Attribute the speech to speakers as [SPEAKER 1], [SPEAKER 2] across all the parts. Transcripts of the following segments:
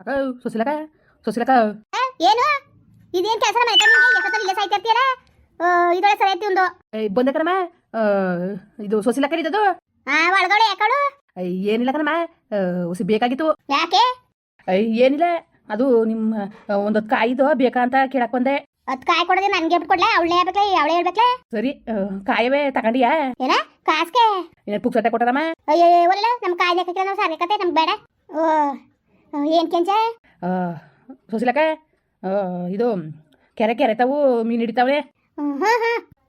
[SPEAKER 1] ಅಕ್ಕ ಸುಶೀಲಕ
[SPEAKER 2] ಸುಶೀಲಕ ಏನು? ಇದೇನ್ ಕೆಲಸ ಮಾಡ್ತಾ ಎಷ್ಟೊತ್ತಲ್ಲಿ ಇಲ್ಲೇ ಸಾಯ್ತಾ ಇರ್ತೀಯಲ್ಲ? ಇದೊಳೆ ಸರಿ ಐತಿ ಒಂದು
[SPEAKER 1] ಬಂದೆ ಕಣಮ್ಮ. ಇದು ಸುಶೀಲಕ ಇದ್ದದು
[SPEAKER 2] ಆ ಒಳಗಡೆ ಯಾಕಳು
[SPEAKER 1] ಏಯ್ ಏನಿಲ್ಲ ಕಣಮ್ಮ. ಉಸಿ ಬೇಕಾಗಿತ್ತು.
[SPEAKER 2] ಯಾಕೆ?
[SPEAKER 1] ಏನಿಲ್ಲ. ಅದು ನಿಮ್ಮ ಒಂದೊತ್ ಕಾಯಿದು ಬೇಕಾ ಅಂತ ಕೇಳಕ್ ಬಂದೆ.
[SPEAKER 2] ಅದ್ ಕಾಯಿ ಕೊಡದೆ ನನ್ಗೆ ಬಿಟ್ಕೊಡ್ಲಾ ಅವಳೇ ಹೇಳ್ಬೇಕ್ಲೆ? ಅವಳೇ ಹೇಳ್ಬೇಕ್ಲೆ?
[SPEAKER 1] ಸರಿ ಕಾಯವೇ ತಗೊಂಡಿಯಾ?
[SPEAKER 2] ಏನ? ಕಾಸ್ಗೆ?
[SPEAKER 1] ಏನ ಪುಕ್ಸಟ್ಟೆ ಕೊಟ್ಟಾರಮ್ಮ
[SPEAKER 2] ಅಯ್ಯೋ ಒಲ್ಲ ನಮ್ ಕಾಯಿ ಹಾಕಿಲ್ಲ ನಾವು ಸಾರಿಗೆ ಕತೆ ನಮ್ಗೆ ಬೇಡ. ಓ ಏನ್ ಕೆಂಚ?
[SPEAKER 1] ಆ, ಇದು ಕೆರೆ ಕೆರೆ ತಾವು ಮೀನ್ ಹಿಡಿತಾವೆ.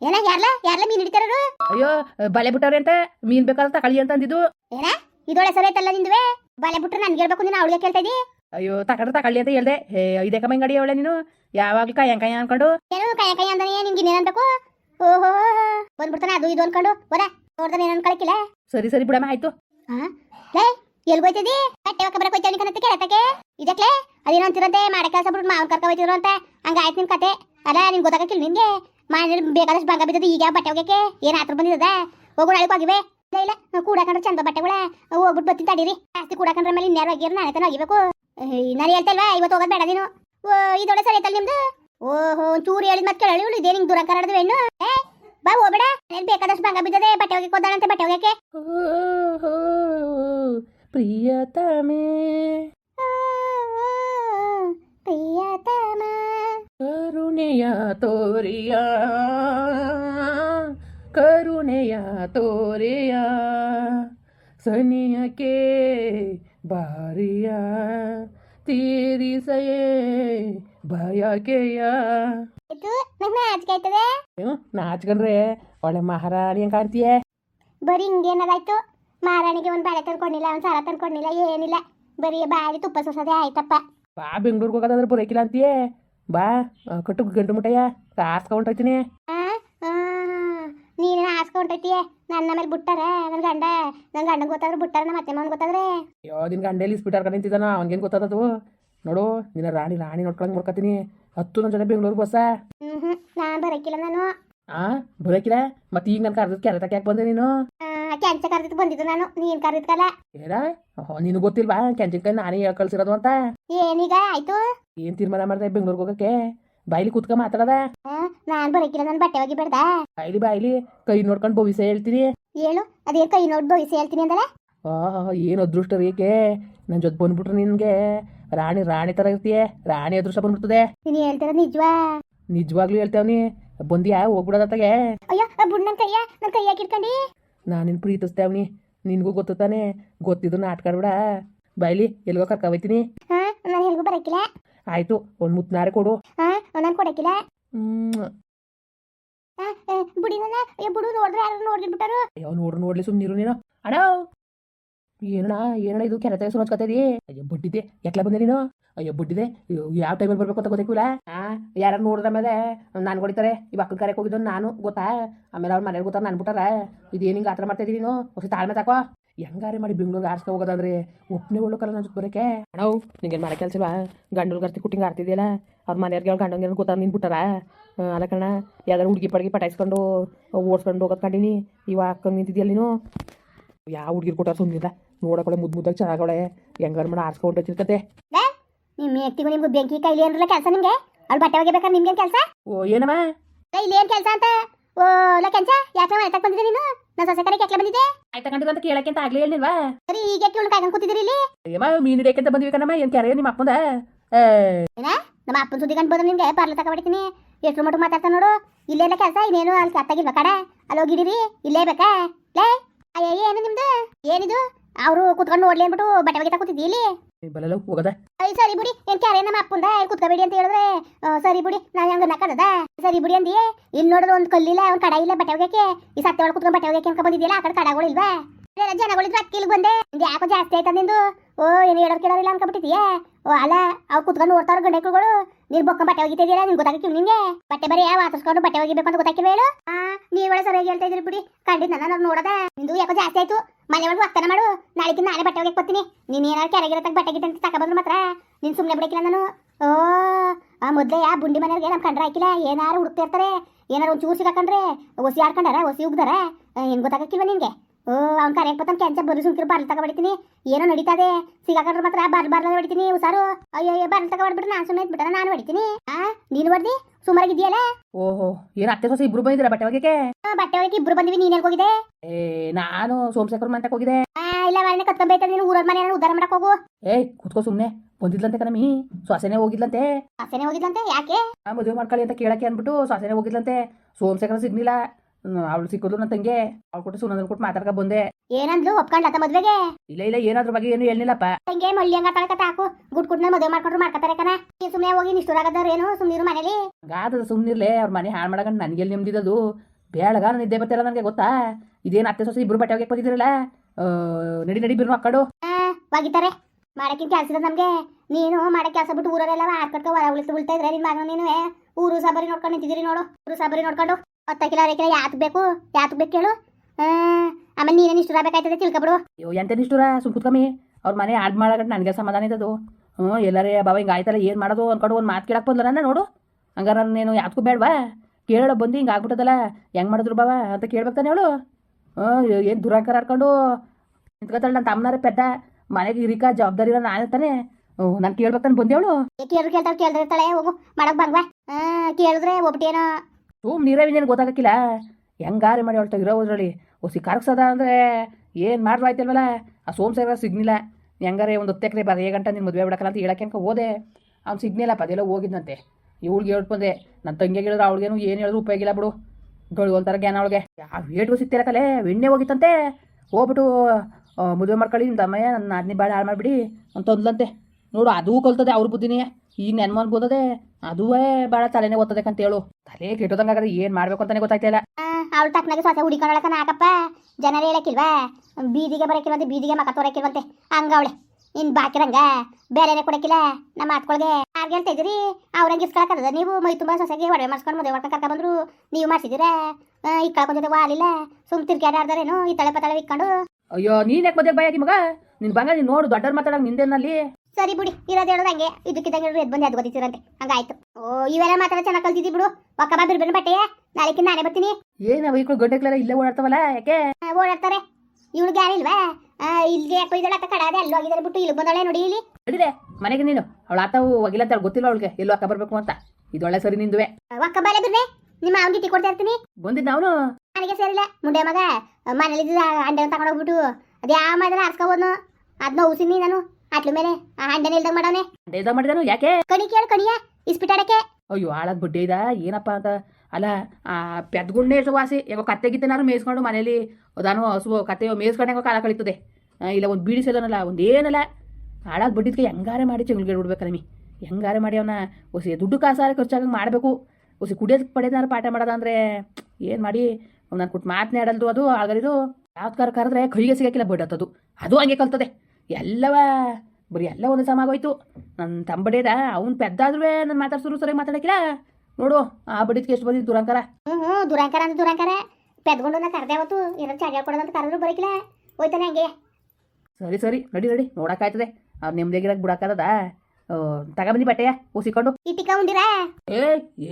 [SPEAKER 2] ಏನ ಯಾರ್ಲ? ಯಾರ್ಲ ಮೀನ್ ಹಿಡಿತಾರರು
[SPEAKER 1] ಅಯ್ಯೋ ಬಲೆ ಬಿಟ್ಟವ್ರೆ ಅಂತ ಮೀನ್ ಬೇಕಾದ್ರೆ ತಕಳಿ ಅಂತ ಅಂದಿದ್ದು.
[SPEAKER 2] ಏನ? ಇದೊಳೆ ಸರಿ ಐತಲ್ಲ ನಿಂದುವೆ? ಬಲೆ ಬಿಟ್ರೆ ನನ್ಗೆ ಹೇಳ್ಬೇಕು ನೀನು ಅವಳಿಗೆ ಕೇಳ್ತಾ ಇದ್ದಿ?
[SPEAKER 1] ಅಯ್ಯೋ ತಕಡ ತಕಳಿ ಅಂತ ಹೇಳ್ದೆ. ಹೇ ಇದೇ ಕಮ್ಮ ಅಂಗಡಿ ಅವಳೆ ನೀನು. ಯಾವಾಗ್ಲೂ ಕಾಯ ಕಾಯ ಅನ್ಕೊಂಡು.
[SPEAKER 2] ಏನು ಕೈ ಕಾಯಿ ಅಂದಾನೆ? ನಿಮ್ಗೆ ಇನ್ನೇನು ಅನ್ಬೇಕು? ಓಹೋ ಬಂದ್ಬಿಡ್ತಾನೆ ಅದು ಇದು ಅನ್ಕೊಂಡು. ಬರ ನೋಡ್ದಾನೆ ಏನು ಅನ್ಕೊಳಕಿಲ್ಲ
[SPEAKER 1] ಸರಿ ಸರಿ ಬಿಡಮ್ಮ ಆಯ್ತು.
[SPEAKER 2] ಲೇ ಎಲ್ಗೋಯ್ತದಿ ಬಟ್ಟೆ ಒಕ್ಕ ಬರಕ್ ಹೋಯ್ತಾವ ಕಣತ್ತೆ ಕೇಳತ್ತಕ್ಕೆ? ಇದಕ್ಲೆ? ಅದೇನೋ ಅಂತಿರಂತೆ, ಮಾಡ ಕೆಲಸ ಬಿಟ್ಟು ಮಾವನ್ ಕರ್ಕ ಹೋಯ್ತಿದ್ರು ಅಂತ. ಹಂಗ ಆಯ್ತು ನಿನ್ ಕತೆ. ಅಲ್ಲ ನಿನ್ ಗೊತ್ತಾಗಕ್ಕಿಲ್ಲ ನಿನ್ಗೆ ಮನೇಲಿ ಬೇಕಾದಷ್ಟು ಬಂಗ ಬಿದ್ದದ ಈಗ ಬಟ್ಟೆ ಹೋಗಕ್ಕೆ ಏನ್ ಆತ್ರ ಬಂದಿದ್ದದ ಹೋಗು ನಾಳೆ ಹೋಗಿವೆ. ಇಲ್ಲ ಕೂಡಾಕೊಂಡ್ರೆ ಚಂದ ಬಟ್ಟೆಗಳ. ಹೋಗ್ಬಿಟ್ಟು ಬರ್ತೀನಿ ತಡೀರಿ. ಜಾಸ್ತಿ ಕೂಡಾಕೊಂಡ್ರೆ ಮೇಲೆ ಇನ್ಯಾರು ಹೋಗಿರ ನಾನು ತಾನೆ ಹೋಗಿಬೇಕು ನಾನು ಹೇಳ್ತಲ್ವಾ ಇವತ್ತು ಹೋಗೋದು ಬೇಡ ನೀನು. ಓ ಇದೊಳೆ ಸರಿ ಐತಲ್ಲ ನಿಮ್ದು? ಓಹೋ ಚೂರು ಹೇಳಿದ್ ಮತ್ತೆ ಕೇಳಿ ಇವಳು ಇದೇ ನಿಂಗೆ ದೂರ ಕರಡದು ಹೆಣ್ಣು ಬಾ, ಹೋಗ್ಬೇಡ. ಬೇಕಾದಷ್ಟು ಬಂಗ ಬಿದ್ದದೆ, ಬಟ್ಟೆ ಹೋಗಿ ಹೋದಾಳಂತೆ, ಬಟ್ಟೆ ಹೋಗಕ್ಕೆ
[SPEAKER 1] ಪ್ರಿಯತಮೆ.
[SPEAKER 2] ಪ್ರಿಯತಮ.
[SPEAKER 1] ಕರುಣೆಯ ತೋರಿಯ. ಕರುಣೆಯ ತೋರಿಯ. ಸನಿಯಕ್ಕೆ ಬಾರಿಯ ತೀರಿಸಯೇ ಬಯಕೆಯ ನಾಚ್ಕೊಂಡ್ರೆ ಒಳ್ಳೆ ಮಹಾರಾಣಿ ಕಾಣ್ತೀಯ?
[SPEAKER 2] ಬರೀ ಹಿಂಗೇನದಾಯ್ತು? ಮಹಾರಾಣಿಗೆ ಒಂದು ಬಾಳೆ ತಂದ್ಕೊಂಡಿಲ್ಲ ಒಂದು ಸಾಲ ತಂದ್ಕೊಂಡಿಲ್ಲ ಏನಿಲ್ಲ. ಬರೀ ಬಾಳಿ ತುಪ್ಪ ಸೊಸದೆ ಆಯ್ತಪ್ಪ.
[SPEAKER 1] ಬಾ ಬೆಂಗಳೂರಿಗೆ ಹೋಗೋದಾದ್ರೆ ಬರೋಕಿಲ್ಲ ಅಂತೀಯೇ? ಬಾ ಕಟ್ಟು ಗಂಟು ಮುಟ್ಟಯ್ಯ ಕಾಸ್ಕೊಂಡೋಯ್ತೀನಿ
[SPEAKER 2] ನೀನು ಆ, ನೀನೇನು ಮೇಲೆ ಬಿಟ್ಟಾರ? ನನ್ನ ಗಂಡ ನನ್ನ ಗಂಡಂಗೆ ಗೊತ್ತಾದ್ರೆ ಬಿಟ್ಟಾರ ನಮ್ಮ ಅತ್ತೆ ಮಾವನ್ ಗೊತ್ತಾದ್ರೆ?
[SPEAKER 1] ಅಯ್ಯೋ ನಿನ್ನ ಗಂಡಲ್ಲಿ ಇಸ್ಬಿಟ್ಟಾರ ನಿಂತಿದ್ದಾನ ಅವ್ನಿಗೇನು ಗೊತ್ತಾದದು ನೋಡು ನಿನ್ನ ರಾಣಿ ರಾಣಿ ನೋಡ್ಕೊಳಂಗೆ ನೋಡ್ಕೊತೀನಿ. ಹತ್ತು ನನ್ನ ಜೊತೆ ಬೆಂಗಳೂರು ಬಸ್ಸ
[SPEAKER 2] ಹ್ಞೂ ನಾನು ಬರೋಕ್ಕಿಲ್ಲ ನಾನು.
[SPEAKER 1] ಆ ಬರೋಕಿಲ್ಲ? ಮತ್ತೆ ಈಗ ನನ್ನ ಕರ್ದಕ್ಕೆ ಕೆರೆ ಯಾಕೆ ಬಂದೆ ನೀನು?
[SPEAKER 2] ಕ್ಯಾನ್ಸ ಕರೆದಿದ್ ಬಂದಿದ್ದು ನಾನು. ನೀನ್ ಕರೆದಿದ್ಕಲ್ಲ
[SPEAKER 1] ಏನ? ನಿನಗೆ ಗೊತ್ತಿಲ್ವಾ? ಕೈ ನಾನೇ ಹೇಳ್ ಕಳ್ಸಿರೋದು ಅಂತ
[SPEAKER 2] ಏನೀಗ ಆಯ್ತು.
[SPEAKER 1] ಏನು ತೀರ್ಮಾನ ಮಾಡ್ದೆ ಬೆಂಗಳೂರಿಗೆ ಹೋಗಕ್ಕೆ? ಬಾಯ್ಲಿ ಕೂತ್ಕ ಮಾತಾಡದ?
[SPEAKER 2] ನಾನ್ ಬರಕಿಲ್ಲ ನಾನು ಬಟ್ಟೆ ಹೋಗಿ ಬಾಯಿಲಿ
[SPEAKER 1] ಬಾಯ್ಲಿ ಬಾಯ್ಲಿ ಕೈ ನೋಡ್ಕೊಂಡು ಭವಿಷ್ಯ ಹೇಳ್ತೀನಿ.
[SPEAKER 2] ಹೇಳು ಅದೇ ಕೈ ನೋಡಿ ಭವಿಷ್ಯ ಹೇಳ್ತೀನಿ ಅಂದಲ್ಲ
[SPEAKER 1] ಆಹಾ ಏನು ಅದೃಷ್ಟ ರೀಕೆ ನನ್ನ ಜೊತೆ ಬಂದ್ಬಿಟ್ರೆ ನಿನಗೆ. ರಾಣಿ ರಾಣಿ ತರ ಇರ್ತೀಯ. ರಾಣಿ ಅದೃಷ್ಟ ಬಂದ್ಬಿಡ್ತದೆ.
[SPEAKER 2] ನೀನು ಹೇಳ್ತೀರ ನಿಜವಾ.
[SPEAKER 1] ನಿಜವಾಗ್ಲೂ ಹೇಳ್ತೇವನಿ. ಬಂದಿಯಾ? ಹೋಗ್ಬಿಡೋದತ್ತಾಗೆ
[SPEAKER 2] ಅಯ್ಯೋ ಬುಡ್ ನನ್ ಕೈಯ ನನ್ನ ಕೈ ಹಾಕಿಟ್ಕೊಂಡು
[SPEAKER 1] ನಾನು ನಿನ್ನ ಪ್ರೀತಿಸ್ತೇವನಿ ನಿನಗೂ ಗೊತ್ತು ತಾನೆ. ಗೊತ್ತಿದ್ದು ನಾಟಕ ಆಡ್ಬೇಡ ಬಾಯ್ಲಿ ಎಲ್ಗೋ ಕರ್ಕ ಹೋಯ್ತೀನಿ
[SPEAKER 2] ಹಾ ನಾನು ಎಲ್ಗೂ ಬರಕ್ಕಿಲ್ಲ
[SPEAKER 1] ಆಯ್ತು ಒಂದು ಮುತ್ನಾರೆ ಕೊಡು.
[SPEAKER 2] ಹಾ ನಾನು ಕೊಡಕ್ಕಿಲ್ಲ. ಆ, ಬುಡಿ ನನ್ನ ಅಯ್ಯೋ ಬುಡು ನೋಡಿದ್ರೆ ಯಾರು ನೋಡ್ಬಿಟ್ಟಾರು
[SPEAKER 1] ಅಯ್ಯೋ ನೋಡ್ರು ನೋಡ್ಲಿ ಸುಮ್ಮನಿರು ನೀನು. ಅಣ್ಣ ಏನಣ್ಣ ಏನಣ್ಣ ಇದು ಕೆರೆ ಸುನಸ್ಕೊತಿದಿ ಅಯ್ಯೋ ಬುಡ್ಡಿದೆ ಎಕ್ಲ ಬಂದೆ ನೀನು? ಅಯ್ಯೋ ಬುಟ್ಟಿದೆ ಯಾವ ಟೈಮಲ್ಲಿ ಬರ್ಬೇಕು ಅಂತ ಗೊತ್ತಿಲ್ಲ ಆ ಯಾರು ನೋಡಿದ ಮೇಲೆ ನಾನು ಕೊಡಿತಾರೆ ಈ ಅಕ್ಕನ ಕರೆ ಹೋಗಿದ್ದು ನಾನು ಗೊತ್ತಾ? ಆಮೇಲೆ ಅವ್ರ ಮನೇಲಿ ಗೊತ್ತಾ ನಾನು ಬಿಟ್ಟಾರ. ಇದೇನು ಹಿಂಗೆ ಆತರ ಮಾಡ್ತಾ ಇದೀನಿ ನೀನು? ಹೊಸ ತಾಳ್ಮೆ ತಾಕೋ. ಹೆಂಗಾರೆ ಮಾಡಿ ಬೆಂಗ್ಳೂರಿಗೆ ಆರ್ಸ್ಕೊ ಹೋಗೋದಂದ್ರೆ? ಒಪ್ಪನೆ ಒಳ್ಳಕಲ್ಲ ನನ್ನ ಜೊತೆ ಬರೋಕೆ. ಅಣ್ಣ ನಿಂಗೇನು ಮಾಡೋ ಕೆಲಸ ಇಲ್ವಾ ಗಂಡಲ್ ಗರ್ತಿ ಕುಟ್ಟಿಂಗ್ ಆಡ್ತಿದ್ಯಲ್ಲ? ಅವ್ರ ಮನೆಯವ್ರಿಗೆ ಅವ್ರು ಗಂಡಂಗೆ ಗೊತ್ತಾ ನೀನು ಬಿಟ್ಟಾರ? ಅಲ್ಲ ಕಣ ಯಾವ್ದಾರು ಹುಡುಗಿ ಪಡ್ಗಿ ಪಟಾಯಿಸ್ಕೊಂಡು ಓಡಿಸ್ಕೊಂಡು ಹೋಗೋದು ಕಂಡೀನಿ. ಇವಾಗ ನಿಂತಿದ್ಯಲ್ಲ ನೀನು? ಯಾವ ಹುಡುಗಿರು ಕೊಟ್ಟಾರ ಸುಮ್ಮನಿಲ್ಲ ನೋಡಕೊಳೆ ಮುದ್ದು ಮುದ್ದಾಗ ಚೆನ್ನಾಗವಳೆ. ಹೆಂಗಾರ ಮಾಡಿ ಆರ್ಸ್ಕೊಂಡು ಹಚ್ಚಿರ್ಕತೆ
[SPEAKER 2] ನಿಮ್ಮ ವ್ಯಕ್ತಿಗೂ ನಿಮ್ಗೂ ಬೆಂಕಿ ಕೈಲಿ ಏನ್ರಲ್ಲ ಕೆಲಸ ನಿಮಗೆ? ಅವ್ಳು ಬಟ್ಟೆ ಒಗಿಬೇಕಾದ್ರೆ ನಿಮ್ಗೇನು ಕೆಲಸ?
[SPEAKER 1] ಓ ಏನಮ್ಮ
[SPEAKER 2] ಇಲ್ಲಿ ಏನು ಕೆಲಸ ಅಂತ? ಓ ಇಲ್ಲ ಕೆಂಚ ಯಾಕೆ ಮನೆ ತಕ್ಕ ಬಂದಿದ್ದೆ ನೀನು? ನಾನು ಸೊಸೆ ಕಡೆ ಕೆಟ್ಲ ಬಂದಿದ್ದೆ.
[SPEAKER 1] ಆಯ್ತಾ ಕಂಡಿಲ್ಲ ಅಂತ ಕೇಳಕ್ಕೆ ಅಂತ ಆಗ್ಲೇ ಹೇಳಿಲ್ವಾ
[SPEAKER 2] ಸರಿ ಈಗ ಇವಳು ಕಾಯ್ಕೊಂಡು ಕೂತಿದ್ದೀರಿ ಇಲ್ಲಿ?
[SPEAKER 1] ಅಯ್ಯಮ್ಮ ಮೀನು ಹಿಡಿಯಕ್ಕೆ ಅಂತ ಬಂದ್ವಿ ಕಣಮ್ಮ ಏನು ಕೆರೆಯೋ ನಿಮ್ಮ ಅಪ್ಪಂದ? ಏನಾ?
[SPEAKER 2] ನಮ್ಮ ಅಪ್ಪನ ಸುದ್ದಿ ಕಂಡು ಬಂದ್ರೆ ನಿಮ್ಗೆ ಪಾರ್ಲ ತಕ ಬಿಡ್ತೀನಿ ಎಷ್ಟು ಮಟ್ಟ ಮಾತಾಡ್ತಾ ನೋಡು. ಇಲ್ಲೇ ಇಲ್ಲ ಕೆಲಸ ಇನ್ನೇನು ಅಲ್ಲಿ ಕತ್ತಾಗಿಲ್ವಾ ಕಡೆ? ಅಲ್ಲಿ ಹೋಗಿದ್ದೀರಿ ಇಲ್ಲೇ ಬೇಕಾ? ಲೇ ಅಯ್ಯ ಏನು ನಿಮ್ದು? ಏನಿದು? ಅವರು ಕುತ್ಕೊಂಡು ಓಡ್ಲಿ ಅಂದ್ಬಿಟ್ಟು ಬಟ್ಟೆ ಒಗಿತಾ ಕೂತಿದ್ದಿ ಇಲ್ಲಿ?
[SPEAKER 1] ಹೋಗದ?
[SPEAKER 2] ಅಯ್ಯ ಸರಿ ಬಿಡಿ ಏನ್ ಕ್ಯಾರೆ ನಮ್ಮ ಅಪ್ಪಂದ? ಕುತ್ಕೋಬೇಡಿ ಅಂತ ಹೇಳಿದ್ರೆ ಸರಿ ಬಿಡಿ ನಾನು ಹಂಗ ನಕ್ಕದ ಸರಿ ಬಿಡಿ ಅಂದಿ. ಇಲ್ಲಿ ನೋಡಿದ್ರೆ ಒಂದು ಕಲ್ಲಿಲ್ಲ ಒಂದು ಕಡ ಇಲ್ಲ ಬಟ್ಟೆ ಹೋಗಕ್ಕೆ ಈ ಸತ್ತೆ ಒಳಗೆ ಕುತ್ಕೊಂಡು ಬಟ್ಟೆ ಹೋಗಕ್ಕೆ ಅನ್ಕೊಂಡ್ ಬಂದಿದ್ಯಲ್ಲ ಆ ಕಡೆ ಕಡಗಳಿಲ್ವಾ ಇದೆಲ್ಲ ಜನಗಳಿದ್ರೆ ಅಕ್ಕಿಲ್ ಬಂದೆ. ಯಾಕೋ ಜಾಸ್ತಿ ಆಯ್ತಾ ನಿಂದು? ಓ, ಏನು ಹೇಳೋರು ಕೇಳೋರಿಲ್ಲ ಅನ್ಕೊಬಿಟ್ಟಿದ್ಯಾ? ಓ, ಅಲ್ಲ, ಅವ್ ಕುತ್ಕೊಂಡು ನೋಡ್ತಾರ ಗಂಡಕರುಗಳು ನೀನ್ ಬೊಕ್ಕ ಬಟ್ಟೆ ಒಗಿತಿದ್ದೀರಾ ನಿನ್ ಗೊತ್ತಾಗಿಲ್ಲ ನಿಂಗೆ? ಬಟ್ಟೆ ಬರೀ ಯಾವ ಆತರ್ಸ್ಕೊಂಡು ಬಟ್ಟೆ ಒಗಿಬೇಕು ಅಂತ ಗೊತ್ತಾಗಿಲ್ಲ ಹೇಳು? ಆ ನೀವಳ ಸರಿಯಾಗಿ ಹೇಳ್ತಾ ಇದ್ರಿ ಬಿಡಿ. ಖಂಡಿತ ನಾನು ನೋಡದ. ನಿಂದು ಯಾಕೋ ಜಾಸ್ತಿ ಆಯ್ತು. ಮನೆ ಒಳಗೆ ಒತ್ತನ ಮಾಡು. ನಾಳೆಗೆ ನಾಳೆ ಬಟ್ಟೆ ಒಗ್ಯಕ್ಕೆ ಬರ್ತೀನಿ. ನೀನ್ ಏನಾರು ಕೆರೆಗಿರತ್ತಾಗ ಬಟ್ಟೆ ಗಿಟ್ಟೆ ಅಂತ ತಗೊಬಂದ್ರೆ ಮಾತ್ರ. ನೀನ್ ಸುಮ್ಮನೆ ಬಿಡಕಿಲ್ಲ ನಾನು? ಓ, ಆ, ಮೊದ್ಲೇ ಯಾ ಬುಂಡಿ ಮನೆಯವ್ರಿಗೆ ನಮ್ಮ ಕಂಡ್ರೆ ಹಾಕಿಲ್ಲ. ಏನಾರು ಹುಡುಕ್ತಿರ್ತಾರೆ ಏನಾರು ಒಂದು ಚೂರು ಸಿಗಾಕಂಡ್ರೆ, ಒಸಿ ಆಡ್ಕೊಂಡಾರ, ಒಸಿ ಉಗ್ದಾರ. ಏನು ಗೊತ್ತಾಗಕ್ಕಿಲ್ವ ನಿನ್ಗೆ ಓ ಅವ್ನ್ ಕರೆಯಕ್ ಬತ್ತಾನ ಕೆಂಚ ಬರ್ರಿ ಸುಮ್ಕಿರು ಬರ್ಲಿ ತಗ ಬಡಿತೀನಿ ಏನೋ ನಡೀತದೆ. ಸಿಗಾಕಡ್ರ ಮಾತ್ರ ಬರ್ ಬರ್ಲ ಹೊಡಿತೀನಿ ಹುಷಾರು. ಅಯ್ಯೋ ಅಯ್ಯೋ ಬರ್ಲಿ ತಗ ಹೊಡ್ಬಿಟ್ರೆ ನಾನು ಸುಮ್ಮನೆ ಇದ್ಬಿಟ್ಟ ನಾನು ಹೊಡಿತೀನಿ. ಆ ನೀನು ಹೊಡ್ದಿ? ಸುಮಾರಾಗಿದ್ಯಲ್ಲ
[SPEAKER 1] ಓಹೋ ಏನ್ ಅತ್ತೆ ಸೊಸೆ ಇಬ್ರು ಬಂದಿದ್ರ ಬಟ್ಟೆ
[SPEAKER 2] ಆ, ಬಟ್ಟೆ ಒಳಗೆ ಇಬ್ರು ಬಂದಿವಿ ನೀನ್ ಹೋಗಿದೆ
[SPEAKER 1] ಏ ನಾನು ಸೋಮಶೇಖರ್ ಮಂತಕ್ ಹೋಗಿದೆ
[SPEAKER 2] ಇಲ್ಲ ಮನೆ ಕತ್ಕೊಂಬೈತ ನೀನು ಊರ ಮನೆ ಉದ್ದಾರ ಮಾಡಕ್ ಹೋಗು.
[SPEAKER 1] ಏ ಕುತ್ಕೋ ಸುಮ್ಮನೆ ಬಂದಿದ್ಲಂತೆ ಕಣಮಿ ಸೊಸೆನೆ ಹೋಗಿದ್ಲಂತೆ.
[SPEAKER 2] ಸೊಸೆನೆ ಹೋಗಿದ್ಲಂತೆ ಯಾಕೆ?
[SPEAKER 1] ಮದುವೆ ಮಾಡ್ಕೊಳ್ಳಿ ಅಂತ ಕೇಳಕ್ಕೆ ಅಂದ್ಬಿಟ್ಟು ಸೊಸೆನೆ ಹೋಗಿದ್ಲಂತೆ. ಸೋಮಶೇಖರ ಸಿಗ್ಲಿಲ್ಲ. ಅವಳು ಸಿಕ್ಕಿದ್ರು ನನ್ನ ತಂಗೆ. ಅವ್ಳು ಕೊಟ್ಟು ಸುನಂದ್ರ ಕೊಟ್ಟು ಮಾತಾಡ್ಕ ಬಂದೆ.
[SPEAKER 2] ಏನಂದ್ಲು? ಒಪ್ಕೊಂಡ್ಲತ್ತ ಮದ್ವೆಗೆ?
[SPEAKER 1] ಇಲ್ಲ ಇಲ್ಲ ಏನಾದ್ರ ಬಗ್ಗೆ ಏನು ಹೇಳಿಲ್ಲಪ್ಪ
[SPEAKER 2] ತಂಗೆ ಮಳ್ಳಿ ಹಂಗ ಕತೆ ಹಾಕು. ಗುಡ್ ಕುಟ್ನ ಮದುವೆ ಮಾಡ್ಕೊಂಡ್ರು ಮಾಡ್ಕತಾರೆ ಕಣ. ನೀನ್ ಸುಮ್ನೆ ಹೋಗಿ ನಿಷ್ಠುರಾಗದಾರ ಏನು? ಸುಮ್ನಿರು ಮನೇಲಿ.
[SPEAKER 1] ಗಾದ ಸುಮ್ಮನಿರ್ಲೆ ಅವ್ರ ಮನೆ ಹಾಳು ಮಾಡಕ ನನಗೆ ನೆಮ್ಮದಿದದು? ಬೇಳಗ ನಿದ್ದೆ ಬರ್ತಿಲ್ಲ ನನಗೆ ಗೊತ್ತಾ? ಇದೇನ್ ಅತ್ತೆ ಸೊಸೆ ಇಬ್ರು ಬಟ್ಟೆ ಹೋಗಿ ಬಂದಿದ್ರಲ್ಲ? ನಡಿ ನಡಿ ಬಿರು
[SPEAKER 2] ಮಕ್ಕಳು ಒಗಿತಾರೆ. ಮಾಡಕ್ಕಿನ್ ಕೆಲ್ಸ ಇದೆ ನಮ್ಗೆ. ನೀನು ಮಾಡಕ್ ಕೆಲಸ ಬಿಟ್ಟು ಊರಲ್ಲೆಲ್ಲ ಹಾರ್ಕಟ್ಕ ಹೊರ ಉಳಿತು ಉಳ್ತಾ ಇದ್ರೆ ನಿನ್ ಮಗನ ನೀನು ಊರು ಸಾಬರಿ ನೋಡ್ಕೊಂಡು ನಿಂತಿದ್ದೀರಿ ನೋಡು. ಊರು ಸಾಬರಿ ನೋಡ್ಕೊಂಡು. ಹತ್ತ ಕಿಲೋ ಯಾತಕ್ಕೆ ಬೇಕು ಯಾತಕ್ಕೆ ಬೇಕು ಕೇಳು. ಆ, ಆಮೇಲೆ ನೀನೇ ನಿಷ್ಠುರ ಬೇಕಾಯ್ತದೆ ತಿಳ್ಕೊಬಿಡು.
[SPEAKER 1] ಅಯ್ಯೋ ಎಂತ ನಿಷ್ಠುರ ಸುಮ್ ಕುತ್ಕಮ್ಮಿ ಅವ್ರ ಮನೆ ಆಡ್ ಮಾಡಕೊಂಡು ನನಗೆ ಸಮಾಧಾನ ಇದ್ದದು ಹ್ಞೂ ಎಲ್ಲರೇ ಬಾಬಾ ಹಿಂಗೆ ಆಯ್ತಲ್ಲ ಏನು ಮಾಡೋದು? ಅನ್ಕೊಂಡು ಒಂದು ಮಾತು ಕೇಳಕ್ಕೆ ಬಂದ್ಲ ನೋಡು. ಹಂಗಾರೆ ನಾನು ಯಾತಕ್ಕೂ ಬೇಡವಾ? ಕೇಳೋ ಬಂದು ಹಿಂಗೆ ಆಗ್ಬಿಟ್ಟದಲ್ಲ ಹೆಂಗೆ ಮಾಡಿದ್ರು ಬಾಬಾ ಅಂತ ಕೇಳ್ಬೇಕಾನೆ ಅವಳು. ಹ್ಞೂ ಏನು ದುರಾಕರ ಆಡ್ಕೊಂಡು ನಿಂತ್ಕೊತಾಳೆ ನನ್ನ ತಮ್ಮನಾರ ಪೆದ್ದ. ಮನೆಗೆ ಇರಿಕ ಜವಾಬ್ದಾರಿ ಇರೋ ನಾನೇ ತಾನೆ. ನಾನು ಕೇಳ್ಬೇಕು ತಾನೆ ಬಂದೆ ಅವಳು.
[SPEAKER 2] ಕೇಳಿದ್ರು ಕೇಳ್ತಾಳೆ ಕೇಳ್ದಿರ್ತಾಳೆ ಹೋಗು ಮಾಡಕ್ಕೆ ಬಂಗ್ವಾ. ಕೇಳಿದ್ರೆ ಒಬ್ಬಟೇನೋ
[SPEAKER 1] ಸುಮ್ ನೀರೇ ಏನು ಗೊತ್ತಾಗಕ್ಕಿಲ್ಲ. ಹೆಂಗಾರೆ ಮಾಡಿ ಅವಳು ಇರೋ ಹೋದ್ರಲ್ಲಿ ಒಸಿ ಕರಗ್ಸದ ಅಂದರೆ ಏನು ಮಾಡ್ರು ಆಯ್ತಲ್ವಲ್ಲ ಆ ಸೋಮಸಾರ ಸಿಗ್ನಿಲ್ಲ. ಹೆಂಗಾರೆ ಒಂದು ಹತ್ತು ಎಕರೆ ಬರೀ ಗಂಟೆ ನಿನ್ನ ಮದುವೆ ಬಿಡಕಲ್ಲ ಅಂತ ಹೇಳಕ್ಕೆ ಅನ್ಕೊ ಹೋದೆ. ಅವ್ನು ಸಿಗ್ನಿಲ್ಲಪ್ಪ ಅದೆಲ್ಲ ಹೋಗಿದ್ದಂತೆ ಇವಳಿಗೆ ಹೇಳ್ ಬಂದೆ ನನ್ನ ತಂಗಿಗೆ ಹೇಳಿದ್ರು ಅವಳಿಗೇನು ಏನು ಹೇಳಿದ್ರು ಉಪಯೋಗ ಇಲ್ಲ ಬಿಡು. ಗಳು ಒಂಥರ ಜ್ಞಾನ ಅವಳಿಗೆ. ಯಾವ ಏಟ್ಗೂ ಸಿಗ್ತಿರಕಲೆ ಎಣ್ಣೆ ಹೋಗಿತ್ತಂತೆ. ಹೋಗ್ಬಿಟ್ಟು ಮದುವೆ ಮಾಡ್ಕೊಳ್ಳಿ ನಿಮ್ಮ ತಮ್ಮಯ್ಯ ನನ್ನ ಅದ್ನಿ ಬಾಳೆ ಹಾಳು ಮಾಡಿಬಿಡಿ ಅಂತ ಅಂದ್ಲಂತೆ. ನೋಡು, ಅದೂ ಕಲ್ತದೆ ಅವ್ರ ಬುದ್ಧಿನೇ. ಈಗ ನೆನ್ಮನ್ ಬೋದದೆ ಅದುವೇ ಭಾಳ ತಲೆನೇ ಓದ್ತದೆ ಅಂತ ಹೇಳು ತಲೆ ಕೆಟ್ಟೋದಂಗಾಗದೆ ಏನು ಮಾಡ್ಬೇಕು ಅಂತಾನೆ ಗೊತ್ತಾಯ್ತಿಲ್ಲ ಇಲ್ಲ.
[SPEAKER 2] ಅವಳು ತಕ್ಕನಾಗೆ ಸೊಸೆ ಹುಡಿಕೊಂಡಳಕ ನಾಕಪ್ಪ. ಜನರೇ ಹೇಳಕ್ಕಿಲ್ವಾ? ಬೀದಿಗೆ ಬರಕ್ಕಿಲ್ವಂತೆ ಬೀದಿಗೆ ಮಕ ತೋರಕ್ಕಿಲ್ವಂತೆ. ಹಂಗ ಅವಳೆ. ಇನ್ ಬಾಕಿರಂಗ ಬೇರೆನೆ ಕೊಡಕ್ಕಿಲ್ಲ ನಮ್ಮ ಮಾತ್ಕೊಳ್ಗೆ ಹಾಗೆ ಅಂತ ಇದ್ದೀರಿ? ಅವ್ರಂಗೆ ಇಸ್ಕೊಳಕದ ನೀವು? ಮೈ ತುಂಬಾ ಸೊಸೆಗೆ ಒಡವೆ ಮಾಡಿಸ್ಕೊಂಡು ಮದುವೆ ಮಾಡ್ಕೊಂಡು ಕರ್ಕ ಬಂದ್ರು. ನೀವು ಮಾಡ್ಸಿದ್ದೀರಾ? ಇಕ್ಕಳ್ಕೊಂಡ್ ಜೊತೆ ವಾಲಿಲ್ಲ. ಸುಮ್ ತಿರ್ಗ್ಯಾಡ ಆಡ್ದಾರೇನು? ಈ ತಳೆ ಪತಳೆ ಇಕ್ಕೊಂಡು.
[SPEAKER 1] ಅಯ್ಯೋ ನೀನ್ ಯಾಕೆ ಮದುವೆ ಬಾಯಾಗಿ ಮಗ? ನಿನ್ ಬಂಗ ನೀನ್ ನೋಡು ದೊಡ್ಡವ್ರು ಮಾತಾಡಂಗ್ ನಿಂದೇನಲ್ಲಿ
[SPEAKER 2] ಸರಿ ಬಿಡಿ ಇರೋದು ಹೇಳೋದು ಹಂಗೆ. ಇದಕ್ಕಿದ್ದಂಗೆ ಎದ್ ಬಂದು ಗೊತ್ತಿರಂತೆ ಹಂಗಾಯ್ತು. ಓ ಇವೆಲ್ಲ ಮಾತ್ರ ಚೆನ್ನಾಗಿ ಕಲ್ತಿದ್ದಿ ಬಿಡು. ಅಕ್ಕ ಬಾ ಬಟ್ಟೆ ನಾಳೆಕ್ಕೆ ನಾನೇ ಬರ್ತೀನಿ.
[SPEAKER 1] ಏನ ವೈಕುಳು ಗಂಟೆಗ್ಲೆಲ್ಲ ಇಲ್ಲೇ ಓಡಾಡ್ತಾವಲ್ಲ ಯಾಕೆ?
[SPEAKER 2] ಆ, ಓಡಾಡ್ತಾರೆ. ಇವಳಿಗೆ ಯಾರಿಲ್ವಾ ಆ, ಇಲ್ಲಿಗೆ ಯಾಕೋ ಇದಳಕ್ಕ ಕಡಾದೆ ಅಲ್ಲಿ ಹೋಗಿದ್ದಾರೆ ಬಿಟ್ಟು ಇಲ್ಲಿ ಬಂದಳೆ ನೋಡಿ ಇಲ್ಲಿ.
[SPEAKER 1] ನೋಡಿದೆ ಮನೆಗೆ ನೀನು. ಅವಳ ಆತಾವು ಹೋಗಿಲ್ಲ ಅಂತ ಗೊತ್ತಿಲ್ಲ ಅವಳಿಗೆ. ಎಲ್ಲೋ ಅಕ್ಕ ಬರ್ಬೇಕು ಅಂತ. ಇದೊಳ್ಳೆ ಸರಿ ನಿಂದುವೆ.
[SPEAKER 2] ಅಕ್ಕ ಬಾಲೆ ಬಿರ್ನೆ ನಿಮ್ಮ ಅವನಿಗೆ ಟೀ ಕೊಡ್ತಾ ಇರ್ತೀನಿ.
[SPEAKER 1] ಬಂದಿದ್ದ ಅವನು?
[SPEAKER 2] ನನಗೆ ಸೇರಿಲ್ಲ. ಮುಂಡೆ ಮಗ ಮನೇಲಿ ಅಂಡೆ ತಗೊಂಡೋಗ್ಬಿಟ್ಟು ಹೋಗ್ಬಿಟ್ಟು ಅದು ಯಾವ ಮಾಡಿದ್ರೆ ಆರ್ಸ್ಕೋಬೋದ್ನು ಅದನ್ನ ಉಸಿನಿ ನಾನು. ಅಟ್ಲ ಮೇಲೆ ಆ ಹಂಡೆ ಇಲ್ದಂಗೆ ಮಾಡವನೆ
[SPEAKER 1] ಡೇದ ಮಾಡಿದನು? ಯಾಕೆ?
[SPEAKER 2] ಕಣಿ ಕೇಳು ಕಣಿಯ ಇಸ್ಪಿಟಾಡಕ್ಕೆ.
[SPEAKER 1] ಅಯ್ಯೋ ಆಳದ್ ಬುಡ್ಡಿ ಇದ? ಏನಪ್ಪ ಅಂತ? ಅಲ್ಲ ಆ ಪೆದ್ಗುಂಡೆ ಸುವಾಸಿ ವಾಸಿ ಯಾಕೋ ಕತ್ತೆ ಗಿತ್ತೆನಾರು ಮೇಯಿಸ್ಕೊಂಡು ಮನೇಲಿ ಅದಾನು ಹಸು ಕತ್ತೆ ಮೇಯಿಸ್ಕೊಂಡಾಗ ಕಾಲ ಕಳೀತದೆ. ಇಲ್ಲ ಒಂದು ಬೀಡಿ ಸೇದನಲ್ಲ ಒಂದು ಏನಲ್ಲ. ಹಾಳಾದ ಬಡ್ಡಿದ್ಕೆ ಹೆಂಗಾರೆ ಮಾಡಿ ಚೆಂಗ್ಳಿಗೆ ಬಿಡ್ಬೇಕು ನಮಿ? ಹೆಂಗಾರೆ ಮಾಡಿ ಅವನ? ಹೊಸಿ ದುಡ್ಡು ಕಾಸಾರೆ ಖರ್ಚಾಗಂಗೆ ಮಾಡಬೇಕು. ಹೊಸಿ ಕುಡಿಯೋದಕ್ಕೆ ಪಡೆದಾರ ಪಾಠ ಮಾಡೋದಂದ್ರೆ ಏನು ಮಾಡಿ? ನಾನು ಕೊಟ್ಟು ಮಾತನಾಡಲ್ದು ಅದು ಆಗಲಿದು ಯಾವ್ದು ಕರ್ ಕರೆದ್ರೆ ಕೈಗೆ ಸಿಗಕ್ಕಿಲ್ಲ ಬಡ್ಡತ್ತದು. ಅದು ಹಂಗೆ ಕಲ್ತದೆ. ಎಲ್ಲವ ಬರೀ ಎಲ್ಲ ಒಂದು ಸಮ ಆಗೋಯ್ತು. ನನ್ನ ತಂಬಡೇದ ಅವ್ನು ಪೆದ್ದಾದ್ರೂ ನನ್ನ ಮಾತಾಡ್ಸೋರು ಸರಿಯಾಗಿ ಮಾತಾಡಕಿಲ್ಲ. ನೋಡು ಆ ಬಡಿದ್ಕೆ ಎಷ್ಟು ಬಂದಿದ್ದು ದುರಂಕರ?
[SPEAKER 2] ಹ್ಞೂ ಹ್ಞೂ ದುರಂಕಾರ ಅಂತ ದುರಂಕಾರ. ಪೆದ್ಕೊಂಡು ನಾ ಕರ್ದೆ ಅವತ್ತು ಏನಾದ್ರು ಚಾಡಿ ಕೊಡೋದಂತ ಕರೆದ್ರು ಬರಕಿಲ್ಲ. ಹೋಯ್ತಾನೆ ಹಂಗೆ.
[SPEAKER 1] ಸರಿ ಸರಿ ನಡಿ ನಡಿ ನೋಡಕ್ಕಾಯ್ತದೆ. ಅವ್ರು ನೆಮ್ಮದಿಯಾಗಿರಕ್ಕೆ ಬಿಡಕ್ಕಾಗದ? ತಗೊಂಬನ್ನಿ ಬಟ್ಟೆಯ ಉಸಿಕೊಂಡು
[SPEAKER 2] ಇಟ್ಟಿಕ ಉಂಡಿರ?
[SPEAKER 1] ಏ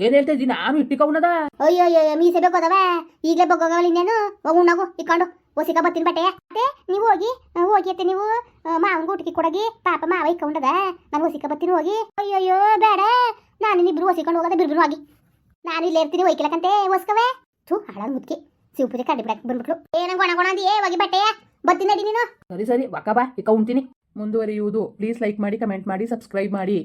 [SPEAKER 1] ಏನ್ ಹೇಳ್ತಾ ಇದ್ದೀನಿ ನಾನು ಇಟ್ಟಿಕ
[SPEAKER 2] ಅಯ್ಯೋ ಅಯ್ಯೋ ಅಯ್ಯೋ, ಮೀಸೆ ಬೇಕು ಅದಾವ ಈಗಲೇ ಬಗ್ಗೋಗವಲ್ಲ ಇನ್ನೇನು? ಹೋಗು ಉಣ್ಣಗು ಇಕ್ಕೊಂಡು ಒಸಿಕ ಬತ್ತಿನ ಬಟ್ಟೆ. ಅದೇ ನೀವು ಹೋಗಿ ಹೋಗಿ ಅತ್ತೆ ನೀವು ಮಾವಂಗ ಊಟಕ್ಕೆ ಕೊಡಗಿ. ಪಾಪ ಮಾವ ಇಕ್ಕೊಂಡದ ನಾನು ಒಸಿಕ ಬತ್ತಿನ ಹೋಗಿ. ಅಯ್ಯೋ ಅಯ್ಯೋ ಬೇಡ. ನಾನು ಇಬ್ರು ಒಸಿಕೊಂಡು ಹೋಗದ ಬಿರ್ಬಿರು ಹೋಗಿ. ನಾನು ಇಲ್ಲೇ ಇರ್ತೀನಿ ಒಯ್ಕಿಲಕಂತೆ ಒಸ್ಕವೇ ಥೂ, ಹಾಳಾಗ ಮುದ್ಕಿ. ಶಿವಪೂಜೆ ಕಡ್ಡಿ ಬಿಡಕ್ಕೆ ಬಂದ್ಬಿಟ್ಲು. ಏನಂಗ ಒಣ ಕೊಣ ಅಂದಿ ಹೋಗಿ ಬಟ್ಟೆ. ಬತ್ತೀನಿ ನಡಿ ನೀನು.
[SPEAKER 1] ಸರಿ ಸರಿ. ವಕ್ಕ ಬಾ, ಇಕ್ಕ ಉಣ್ತೀನಿ. ಮುಂದುವರಿಯುವುದು. ಪ್ಲೀಸ್ ಲೈಕ್ ಮಾಡಿ, ಕಮೆಂಟ್ ಮಾಡಿ, ಸಬ್ಸ್ಕ್ರೈಬ್ ಮಾಡಿ.